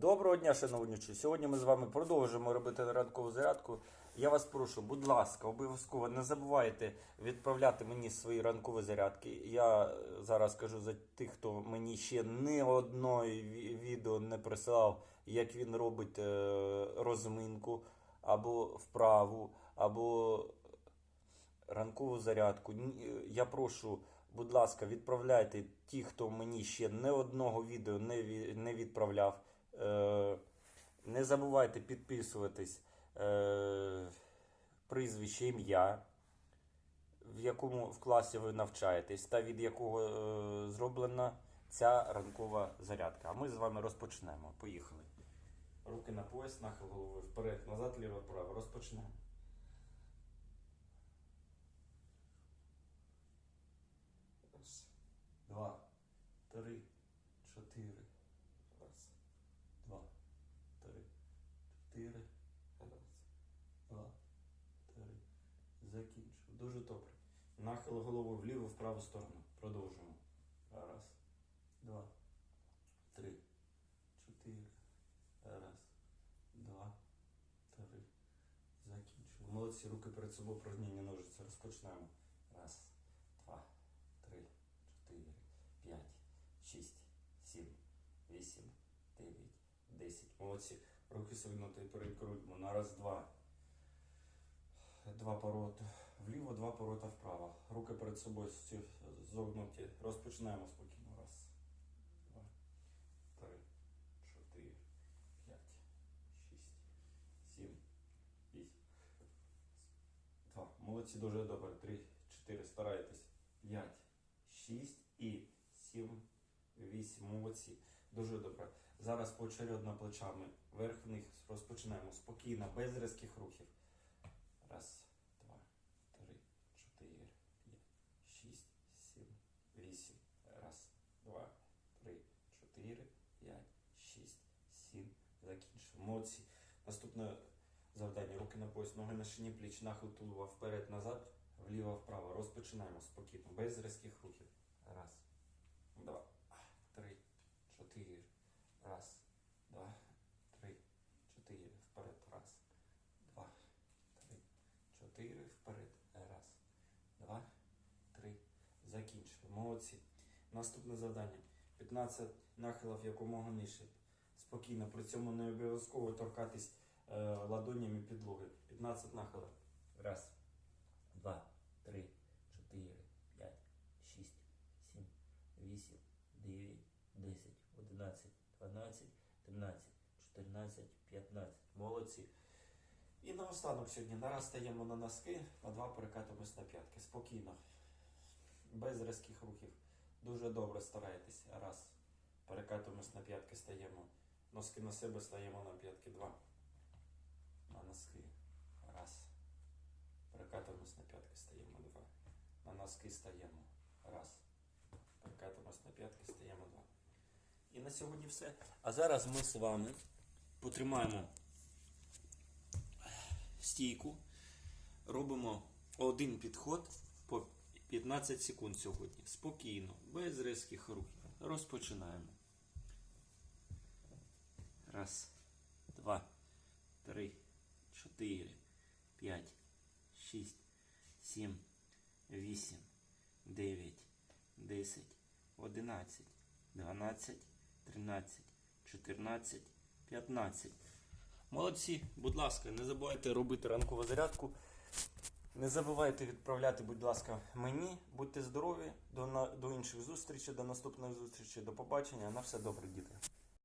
Доброго дня, шановні учні. Сьогодні ми з вами продовжуємо робити ранкову зарядку. Я вас прошу, будь ласка, обов'язково не забувайте відправляти мені свої ранкові зарядки. Я е, зараз кажу за тих, хто мені ще ні одної відео не присилав, як він робить е, розминку або вправу, або ранкову зарядку. Е, Я прошу, будь ласка, відправляйте ті, хто мені ще не одного відео не, ві- не відправляв. Е, Не забувайте підписуватись е, прізвище, ім'я, в якому в класі ви навчаєтесь, та від якого е, зроблена ця ранкова зарядка. А ми з вами розпочнемо. Поїхали. Руки на пояс, нахил голови вперед, назад, ліво, право. Розпочнемо. Раз, два, три, чотири. Раз, два, три, чотири. Раз, два, три. Закінчив. Дуже добре. Нахил голови вліво, в праву сторону. Продовжуємо. Раз, два, три, чотири. Раз, два, три. Закінчив. Молодці, руки перед собою прожніння ножиці. Розпочнемо. Раз, два, три, чотири, п'ять, шість, сім, вісім, дев'ять, десять. Молодці. Руки согнуті перед грудьми. На раз, два. Два повороти вліво, два поворота вправо. Руки перед собою зогнуті. Розпочинаємо спокійно. Раз, два, три, чотири, п'ять, шість, сім, вісім. Два. Молодці, дуже добре. Три, чотири. Старайтесь. П'ять, шість і сім, вісім. Молодці. Дуже добре. Зараз поочередно плечами. Вверх-вниз. Розпочинаємо спокійно, без різких рухів. Раз, два, три, чотири, п'ять, шість, сім, вісім. Раз, два, три, чотири, п'ять, шість, сім. Закінчив. Молодці. Наступне завдання. Руки на пояс, ноги на шині пліч, нахил тулова вперед, назад, вліво, вправо. Розпочинаємо спокійно, без різких рухів. Раз, два, три, чотири. Раз, два, три, чотири. Вперед. Раз, два, три, чотири. Вперед. Раз, два, три. Закінчили. Молодці. Наступне завдання. 15 нахилів якомога нижче. Спокійно, при цьому не обов'язково торкатись е, ладонями підлоги. 15 нахилів. Раз, два, три, чотири, п'ять, шість, сім, вісім, дев'ять, десять, одинадцять, дванадцять, тринадцять, чотирнадцять, п'ятнадцять. Молодці. І наостанок сьогодні нараз стаємо на носки, на два перекатимось на п'ятки. Спокійно. Без різких рухів. Дуже добре старайтесь. Раз. Перекатуємось на п'ятки, стаємо. Носки на себе стаємо на п'ятки. Два. На носки. Раз. Перекатуємось на п'ятки, стаємо. Два. На носки стаємо. Раз. Перекатуємось на п'ятки, стаємо. Два. І на сьогодні все. А зараз ми з вами потримаємо стійку. Робимо один підход по 15 секунд сьогодні. Спокійно, без різких рухів. Розпочинаємо. Раз, два, три, чотири, п'ять, шість, сім, вісім, дев'ять, десять, одинадцять, дванадцять, тринадцять, чотирнадцять, п'ятнадцять. Молодці, будь ласка, не забувайте робити ранкову зарядку. Не забувайте відправляти, будь ласка, мені. Будьте здорові, до, до інших зустрічей, до наступної зустрічі, до побачення. На все добре, діти.